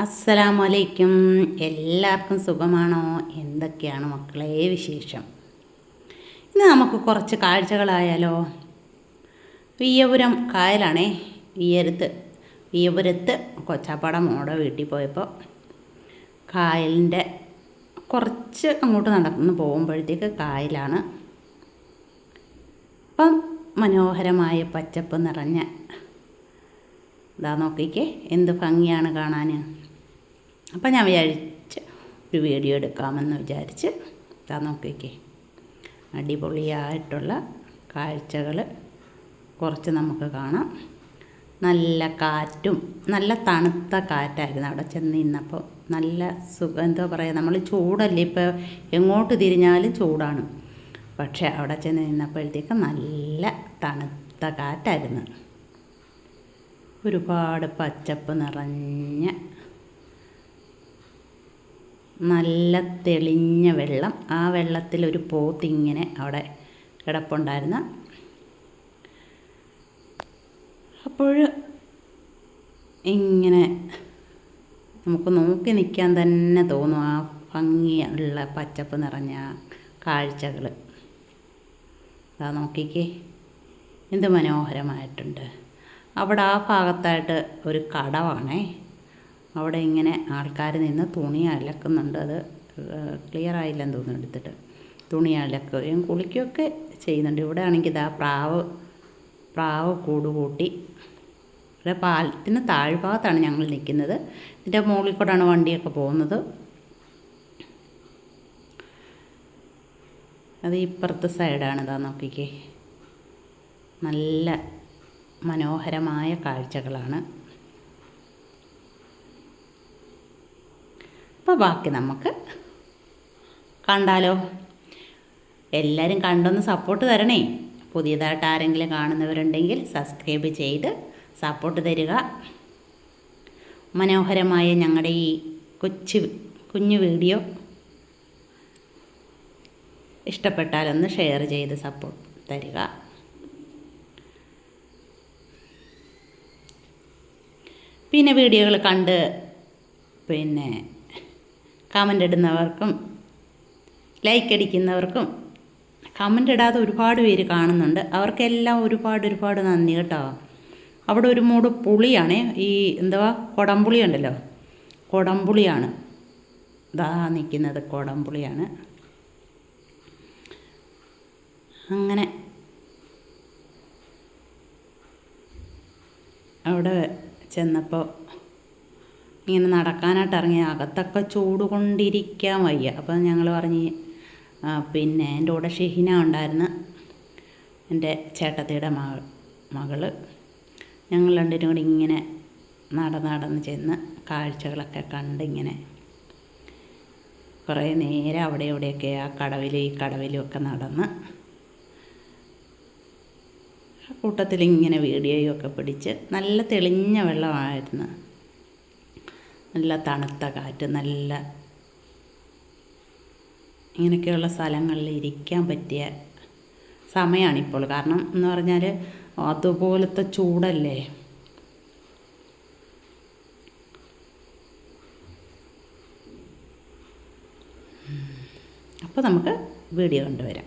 അസ്സലാമലൈക്കും. എല്ലാവർക്കും സുഖമാണോ? എന്തൊക്കെയാണ് മക്കളെ വിശേഷം? ഇന്ന് നമുക്ക് കുറച്ച് കാഴ്ചകളായാലോ? വിയ്യപുരം കായലാണേ. വിയ്യരുത്ത്. വിയ്യപുരത്ത് കൊച്ചാപ്പാട മോടെ വീട്ടിൽ പോയപ്പോൾ കായലിന്റെ കുറച്ച് അങ്ങോട്ട് നടന്ന് പോകുമ്പോഴത്തേക്ക് കായലാണ്. അപ്പം മനോഹരമായ പച്ചപ്പ് നിറഞ്ഞ ഇതാ നോക്കിക്കേ എന്ത് ഭംഗിയാണ് കാണാൻ. അപ്പം ഞാൻ വിചാരിച്ച് ഒരു വീഡിയോ എടുക്കാമെന്ന് വിചാരിച്ച് ഇതാ നോക്കിക്കേ. അടിപൊളിയായിട്ടുള്ള കാഴ്ചകൾ കുറച്ച് നമുക്ക് കാണാം. നല്ല കാറ്റും നല്ല തണുത്ത കാറ്റായിരുന്നു അവിടെ ചെന്ന് നിന്നപ്പോൾ നല്ല സുഖം എന്താ പറയുക നമ്മൾ ചൂടല്ലേ ഇപ്പോൾ എങ്ങോട്ട് തിരിഞ്ഞാലും ചൂടാണ്. പക്ഷേ അവിടെ ചെന്ന് നിന്നപ്പോഴത്തേക്ക് നല്ല തണുത്ത കാറ്റായിരുന്നു. ഒരുപാട് പച്ചപ്പ് നിറഞ്ഞ നല്ല തെളിഞ്ഞ വെള്ളം. ആ വെള്ളത്തിൽ ഒരു പോത്തിങ്ങനെ അവിടെ കിടപ്പുണ്ടായിരുന്നു. അപ്പോൾ ഇങ്ങനെ നമുക്ക് നോക്കി നിൽക്കാൻ തന്നെ തോന്നും ആ ഭംഗിയുള്ള പച്ചപ്പ് നിറഞ്ഞ കാഴ്ചകൾ. അതാ നോക്കിക്കേ എന്ത് മനോഹരമായിട്ടുണ്ട്. അവിടെ ആ ഭാഗത്തായിട്ട് ഒരു കടവാണേ. അവിടെ ഇങ്ങനെ ആൾക്കാർ നിന്ന് തുണി അലക്കുന്നുണ്ട്. അത് ക്ലിയർ ആയില്ലെന്ന് തോന്നുന്നു എടുത്തിട്ട്. തുണി അലക്കുകയും കുളിക്കുകയൊക്കെ ചെയ്യുന്നുണ്ട്. ഇവിടെ ആണെങ്കിൽ ഇതാ പ്രാവ് പ്രാവ് കൂട് കൂട്ടി ഇവിടെ പാലത്തിന് താഴ്ഭാഗത്താണ് ഞങ്ങൾ നിൽക്കുന്നത്. ഇതിന്റെ മുകളിൽ കൂടെയാണ് വണ്ടിയൊക്കെ പോകുന്നത്. അത് ഇപ്പുറത്തെ സൈഡാണ് ഇതാ നോക്കിക്കേ. നല്ല മനോഹരമായ കാഴ്ചകളാണ്. അപ്പോൾ ബാക്കി നമുക്ക് കണ്ടാലോ. എല്ലാവരും കണ്ടൊന്ന് സപ്പോർട്ട് തരണേ. പുതിയതായിട്ട് ആരെങ്കിലും കാണുന്നവരുണ്ടെങ്കിൽ സബ്സ്ക്രൈബ് ചെയ്ത് സപ്പോർട്ട് തരിക. മനോഹരമായ ഞങ്ങളുടെ ഈ കൊച്ചു കുഞ്ഞു വീഡിയോ. ഇഷ്ടപ്പെട്ടാലൊന്ന് ഷെയർ ചെയ്ത് സപ്പോർട്ട് തരിക. പിന്നെ വീഡിയോകൾ കണ്ട് പിന്നെ കമന്റ് ഇടുന്നവർക്കും ലൈക്ക് അടിക്കുന്നവർക്കും കമന്റ് ഇടാതെ ഒരുപാട് പേര് കാണുന്നുണ്ട്. അവർക്കെല്ലാം ഒരുപാട് ഒരുപാട് നന്ദി കേട്ടോ. അവിടെ ഒരു മൂട് പുളിയാണ്. ഈ എന്തുവാ? കൊടംപുളി ഉണ്ടല്ലോ. കൊടംപുളിയാണ്. ഇതാ നിൽക്കുന്നത് കൊടംപുളിയാണ്. അങ്ങനെ. അവിടെ ചെന്നപ്പോൾ ഇങ്ങനെ നടക്കാനായിട്ട് ഇറങ്ങി. അകത്തൊക്കെ ചൂട് കൊണ്ടിരിക്കാൻ വയ്യ. അപ്പം ഞങ്ങൾ പറഞ്ഞ് പിന്നെ എന്റെ കൂടെ ഷെഹിന ഉണ്ടായിരുന്ന. എന്റെ ചേട്ടത്തിയുടെ മകൾ മകൾ. ഞങ്ങൾ രണ്ടിനും കൂടി ഇങ്ങനെ നടന്ന് നടന്ന് ചെന്ന് കാഴ്ചകളൊക്കെ കണ്ടിങ്ങനെ കുറേ നേരം അവിടെ ഇവിടെയൊക്കെ ആ കടവിലും ഈ കടവിലും ഒക്കെ നടന്ന് കൂട്ടത്തിൽ ഇങ്ങനെ വീഡിയോയൊക്കെ പിടിച്ച് നല്ല തെളിഞ്ഞ വെള്ളമായിരുന്നു. നല്ല തണുത്ത കാറ്റ് നല്ല ഇങ്ങനെയൊക്കെയുള്ള സ്ഥലങ്ങളിൽ ഇരിക്കാൻ പറ്റിയ സമയമാണിപ്പോൾ കാരണം എന്ന് പറഞ്ഞാൽ അതുപോലത്തെ ചൂടല്ലേ? അപ്പോൾ നമുക്ക് വീഡിയോ കണ്ടുവരാം.